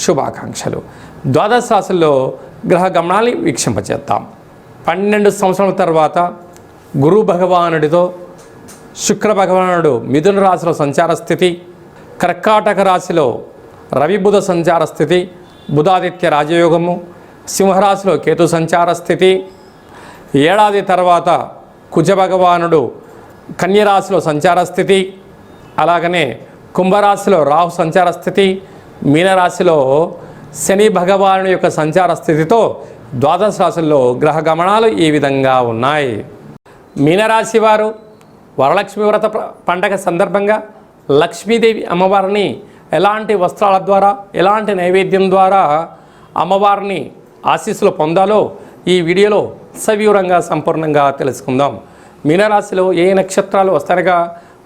శుభాకాంక్షలు. ద్వాదశ రాశుల్లో గ్రహ గమనాన్ని వీక్షింపచేద్దాం. పన్నెండు సంవత్సరాల తర్వాత గురు భగవానుడితో శుక్ర భగవానుడు మిథున రాశిలో సంచార స్థితి కర్కాటక రాశిలో రవిబుధ సంచార స్థితి బుధాదిత్య రాజయోగము సింహరాశిలో కేతు సంచార స్థితి ఏడాది తర్వాత కుజ భగవానుడు కన్యరాశిలో సంచార స్థితి అలాగనే కుంభరాశిలో రాహు సంచార స్థితి మీనరాశిలో శని భగవాను యొక్క సంచార స్థితితో ద్వాదశ రాశుల్లో గ్రహ గమనాలు ఈ విధంగా ఉన్నాయి. మీనరాశి వారు వరలక్ష్మి వ్రత పండగ సందర్భంగా లక్ష్మీదేవి అమ్మవారిని ఎలాంటి వస్త్రాల ద్వారా ఎలాంటి నైవేద్యం ద్వారా అమ్మవారిని ఆశీస్సులు పొందాలో ఈ వీడియోలో సవివరంగా సంపూర్ణంగా తెలుసుకుందాం. మీనరాశిలో ఏ నక్షత్రాలు వస్తారగా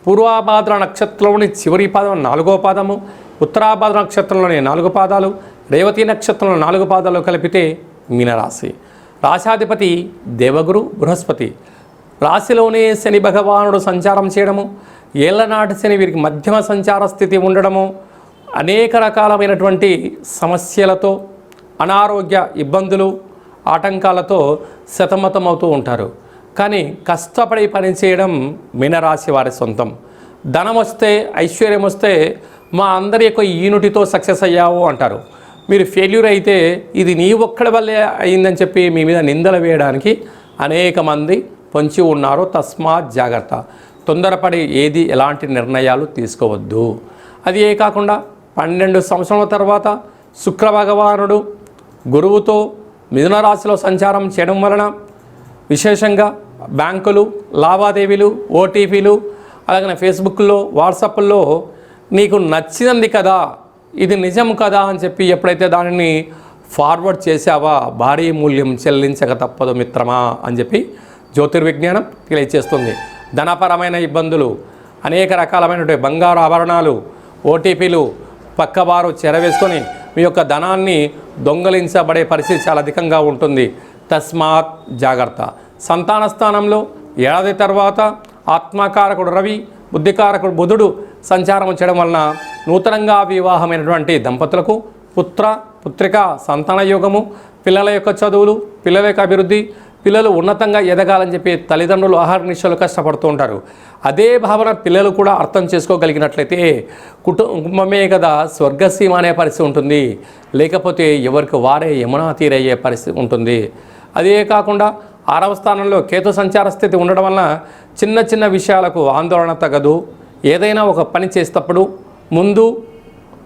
పూర్వాభాద్ర నక్షత్రంలోని చివరి పాదం నాలుగో పాదము ఉత్తరాభాద నక్షత్రంలోని నాలుగు పాదాలు రేవతి నక్షత్రంలో నాలుగు పాదాలు కలిపితే మీనరాశి. రాశాధిపతి దేవగురు బృహస్పతి. రాశిలోనే శని భగవానుడు సంచారం చేయడము ఏళ్ళనాటి శని వీరికి మధ్యమ సంచార స్థితి ఉండడము అనేక రకాలమైనటువంటి సమస్యలతో అనారోగ్య ఇబ్బందులు ఆటంకాలతో అవుతూ ఉంటారు. కానీ కష్టపడి పనిచేయడం మీనరాశి వారి సొంతం. ధనం వస్తే ఐశ్వర్యం వస్తే మా అందరి యొక్క యూనిటీతో సక్సెస్ అయ్యావు అంటారు. మీరు ఫెయిల్యూర్ అయితే ఇది నీ ఒక్కడి వల్లే అయిందని చెప్పి మీ మీద నిందలు వేయడానికి అనేక మంది పొంచి ఉన్నారు. తస్మాత్ జాగ్రత్త. తొందరపడి ఏది ఎలాంటి నిర్ణయాలు తీసుకోవద్దు. అది ఏ కాకుండా పన్నెండు సంవత్సరాల తర్వాత శుక్ర భగవానుడు గురువుతో మిథున రాశిలో సంచారం చేయడం వలన విశేషంగా బ్యాంకులు లావాదేవీలు ఓటీపీలు అలాగే ఫేస్బుక్లో వాట్సాప్లో నీకు నచ్చినది కదా ఇది నిజం కదా అని చెప్పి ఎప్పుడైతే దానిని ఫార్వర్డ్ చేసావా భారీ మూల్యం చెల్లించక తప్పదు మిత్రమా అని చెప్పి జ్యోతిర్విజ్ఞానం తెలియచేస్తుంది. ధనపరమైన ఇబ్బందులు అనేక రకాలమైనటువంటి బంగారు ఆభరణాలు ఓటీపీలు పక్కవారు చెరవేసుకొని మీ యొక్క ధనాన్ని దొంగలించబడే పరిస్థితి చాలా అధికంగా ఉంటుంది. తస్మాత్ జాగ్రత్త. సంతాన స్థానంలో ఏడాది తర్వాత ఆత్మకారకుడు రవి బుద్ధికారకుడు బుధుడు సంచారం చేయడం వలన నూతనంగా వివాహమైనటువంటి దంపతులకు పుత్ర పుత్రిక సంతాన యోగము పిల్లల యొక్క చదువులు పిల్లల యొక్క అభివృద్ధి పిల్లలు ఉన్నతంగా ఎదగాలని చెప్పి తల్లిదండ్రులు ఆహార నిశ్చలు కష్టపడుతూ ఉంటారు. అదే భావన పిల్లలు కూడా అర్థం చేసుకోగలిగినట్లయితే కుటుంబమే కదా స్వర్గసీమ అనే పరిస్థితి ఉంటుంది. లేకపోతే ఎవరికి వారే యమునా తీరయ్యే పరిస్థితి ఉంటుంది. అదే కాకుండా ఆరవ స్థానంలో కేతు సంచార స్థితి ఉండడం వలన చిన్న చిన్న విషయాలకు ఆందోళన తగదు. ఏదైనా ఒక పని చేసేటప్పుడు ముందు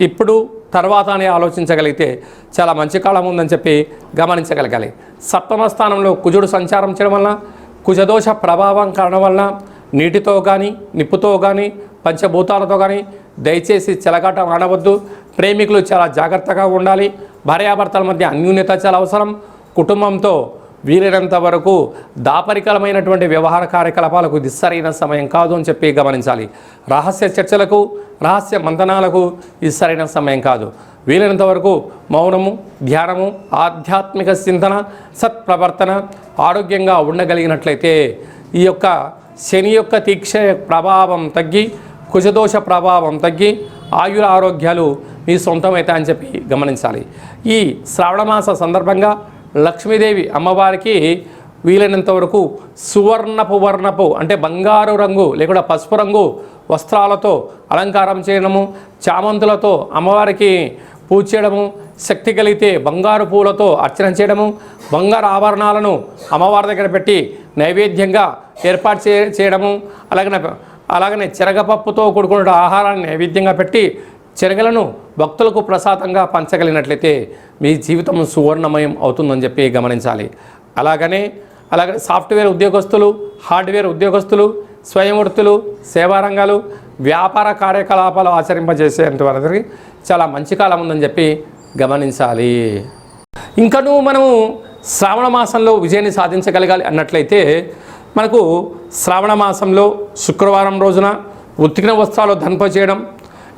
ఇప్పుడు తర్వాత అని ఆలోచించగలిగితే చాలా మంచి కాలం ఉందని చెప్పి గమనించగలగాలి. సప్తమ స్థానంలో కుజుడు సంచారం చేయడం వలన కుజదోష ప్రభావం కారణం వలన నీటితో కానీ నిప్పుతో కానీ పంచభూతాలతో కానీ దయచేసి చెలగాట ఆడవద్దు. ప్రేమికులు చాలా జాగ్రత్తగా ఉండాలి. భార్యాభర్తల మధ్య అన్యూన్యత చాలా అవసరం. కుటుంబంతో వీలైనంత వరకు దాపరికలమైనటువంటి వ్యవహార కార్యకలాపాలకు ఇది సరైన సమయం కాదు అని చెప్పి గమనించాలి. రహస్య చర్చలకు రహస్య మంతనాలకు ఇది సరైన సమయం కాదు. వీలైనంత వరకు మౌనము ధ్యానము ఆధ్యాత్మిక చింతన సత్ప్రవర్తన ఆరోగ్యంగా ఉండగలిగినట్లయితే ఈ యొక్క శని యొక్క తీక్ష ప్రభావం తగ్గి కుజదోష ప్రభావం తగ్గి ఆయుర ఆరోగ్యాలు మీ సొంతమైతాయని చెప్పి గమనించాలి. ఈ శ్రావణమాస సందర్భంగా లక్ష్మీదేవి అమ్మవారికి వీలైనంత వరకు సువర్ణపు వర్ణపు అంటే బంగారు రంగు లేకుండా పసుపు రంగు వస్త్రాలతో అలంకారం చేయడము చామంతులతో అమ్మవారికి పూజ చేయడము శక్తి కలిగితే బంగారు పూలతో అర్చన చేయడము బంగారు ఆభరణాలను అమ్మవారి దగ్గర పెట్టి నైవేద్యంగా ఏర్పాటు చేయడము అలాగనే అలాగనే చెరగపప్పుతో కూడుకున్న ఆహారాన్ని నైవేద్యంగా పెట్టి చెరగలను భక్తులకు ప్రసాదంగా పంచగలిగినట్లయితే మీ జీవితం సువర్ణమయం అవుతుందని చెప్పి గమనించాలి. అలాగనే అలాగే సాఫ్ట్వేర్ ఉద్యోగస్తులు హార్డ్వేర్ ఉద్యోగస్తులు స్వయం వృత్తులు సేవా రంగాలు వ్యాపార కార్యకలాపాలు ఆచరింపజేసేంత వారికి చాలా మంచి కాలం ఉందని చెప్పి గమనించాలి. ఇంకనూ మనము శ్రావణ మాసంలో విజయాన్ని సాధించగలగాలి అన్నట్లయితే మనకు శ్రావణ మాసంలో శుక్రవారం రోజున ఉతికిన వస్త్రాలు ధనప చేయడం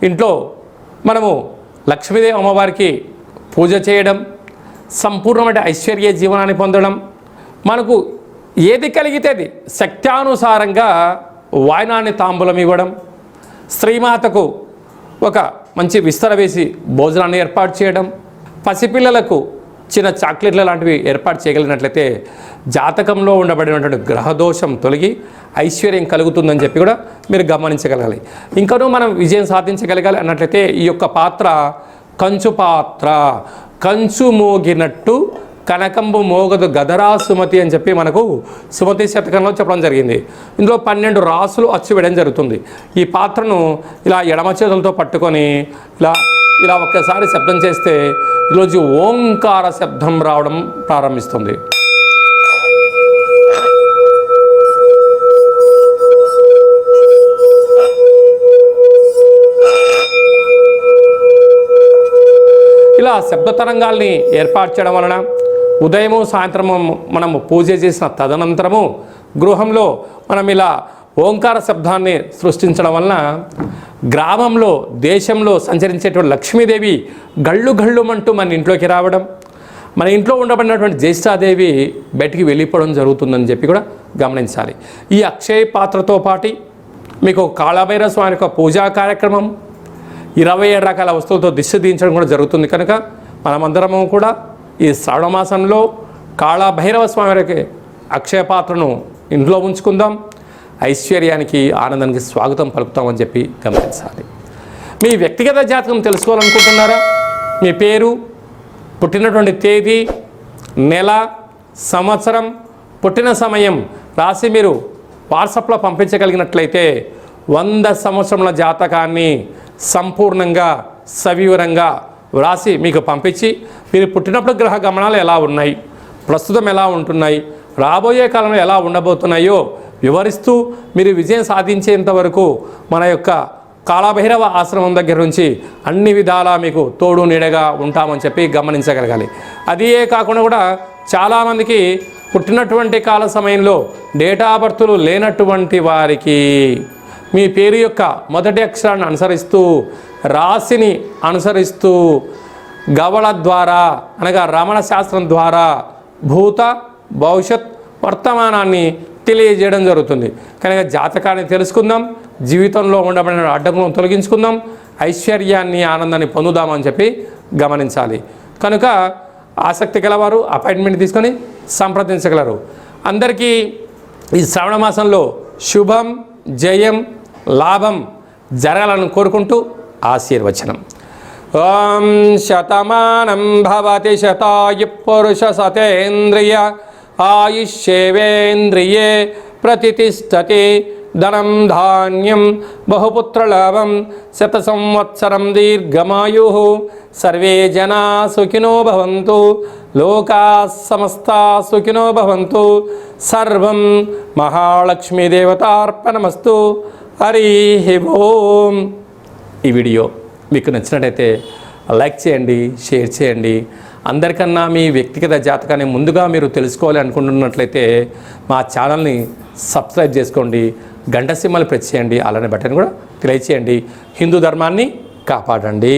ఇంట్లో మనము లక్ష్మీదేవి అమ్మవారికి పూజ చేయడం సంపూర్ణమైన ఐశ్వర్య జీవనాన్ని పొందడం మనకు ఏది కలిగితే అది శక్త్యానుసారంగా వాయనాన్ని తాంబూలం ఇవ్వడం స్త్రీమాతకు ఒక మంచి విస్తర వేసి భోజనాన్ని ఏర్పాటు చేయడం పసిపిల్లలకు చిన్న చాక్లెట్ల లాంటివి ఏర్పాటు చేయగలిగినట్లయితే జాతకంలో ఉండబడినటువంటి గ్రహదోషం తొలగి ఐశ్వర్యం కలుగుతుందని చెప్పి కూడా మీరు గమనించగలగాలి. ఇంకనూ మనం విజయం సాధించగలగాలి అన్నట్లయితే ఈ యొక్క పాత్ర కంచు పాత్ర. కంచు మోగినట్టు కనకంబు మోగదు గదరా సుమతి అని చెప్పి మనకు సుమతి శతకంలో చెప్పడం జరిగింది. ఇందులో పన్నెండు రాసులు అచ్చు వేయడం జరుగుతుంది. ఈ పాత్రను ఇలా ఎడమ చేతులతో పట్టుకొని ఇలా ఇలా ఒక్కసారి శబ్దం చేస్తే ఈరోజు ఓంకార శబ్దం రావడం ప్రారంభిస్తుంది. ఇలా శబ్ద తరంగాల్ని ఏర్పాటు చేయడం వలన ఉదయము సాయంత్రము మనము పూజ చేసిన తదనంతరము గృహంలో మనం ఇలా ఓంకార శబ్దాన్ని సృష్టించడం వలన గ్రామంలో దేశంలో సంచరించేటువంటి లక్ష్మీదేవి గళ్ళు గళ్ళుమంటూ మన ఇంట్లోకి రావడం మన ఇంట్లో ఉండబడినటువంటి జ్యేష్ఠాదేవి బయటికి వెళ్ళిపోవడం జరుగుతుందని చెప్పి కూడా గమనించాలి. ఈ అక్షయ పాత్రతో పాటి మీకు కాళభైరవ స్వామి యొక్క పూజా కార్యక్రమం ఇరవై ఏడు రకాల వస్తువులతో దిష్టి దించడం కూడా జరుగుతుంది కనుక మనమందరము కూడా ఈ శ్రావణ మాసంలో కాళభైరవ స్వామి అక్షయ పాత్రను ఇంట్లో ఉంచుకుందాం. ఐశ్వర్యానికి ఆనందానికి స్వాగతం పలుకుతామని చెప్పి గమనించాలి. మీ వ్యక్తిగత జాతకం తెలుసుకోవాలనుకుంటున్నారా? మీ పేరు పుట్టినటువంటి తేదీ నెల సంవత్సరం పుట్టిన సమయం రాసి మీరు వాట్సాప్లో పంపించగలిగినట్లయితే వంద సంవత్సరముల జాతకాన్ని సంపూర్ణంగా సవివరంగా వ్రాసి మీకు పంపించి మీరు పుట్టినప్పుడు గ్రహ గమనాలు ఎలా ఉన్నాయి? ప్రస్తుతం ఎలా ఉంటున్నాయి? రాబోయే కాలంలో ఎలా ఉండబోతున్నాయో వివరిస్తూ మీరు విజయం సాధించేంత వరకు మన యొక్క కాళభైరవ ఆశ్రమం దగ్గర నుంచి అన్ని విధాలా మీకు తోడు నీడగా ఉంటామని చెప్పి గమనించగలగాలి. అదే కాకుండా కూడా చాలామందికి పుట్టినటువంటి కాల సమయంలో డేటా బర్తులు లేనటువంటి వారికి మీ పేరు యొక్క మొదటి అక్షరాన్ని అనుసరిస్తూ రాశిని అనుసరిస్తూ గవళ ద్వారా అనగా రమణ శాస్త్రం ద్వారా భూత భవిష్యత్ వర్తమానాన్ని తెలియజేయడం జరుగుతుంది. కనుక జాతకాన్ని తెలుసుకుందాం జీవితంలో ఉండబడిన అడ్డంకులను తొలగించుకుందాం ఐశ్వర్యాన్ని ఆనందాన్ని పొందుదామని చెప్పి గమనించాలి. కనుక ఆసక్తి గలవారు అపాయింట్మెంట్ తీసుకొని సంప్రదించగలరు. అందరికీ ఈ శ్రావణ మాసంలో శుభం జయం లాభం జరగాలని కోరుకుంటూ ఆశీర్వచనం. ఓం శతమానం భవతి శతాయు పురుష సతేంద్రియ ఆయుష్యేవేంద్రియే ప్రతిష్టతి ధనం ధాన్యం బహుపుత్రలాభం శత సంవత్సరం దీర్ఘమాయు. సర్వే జనా సుఖినో భవంతు లోకా సమస్తా సుఖినో భవంతు. సర్వం మహాలక్ష్మీదేవతార్పణమస్తు. హరి ఓం. ఈ వీడియో మీకు నచ్చినట్టయితే లైక్ చేయండి షేర్ చేయండి. అందరికన్నా మీ వ్యక్తిగత జాతకాన్ని ముందుగా మీరు తెలుసుకోవాలి అనుకుంటున్నట్లయితే మా ఛానల్ని సబ్స్క్రైబ్ చేసుకోండి గంట సింహలు ప్రెస్ చేయండి అలానే బటన్ కూడా తెలియచేయండి హిందూ ధర్మాన్ని కాపాడండి.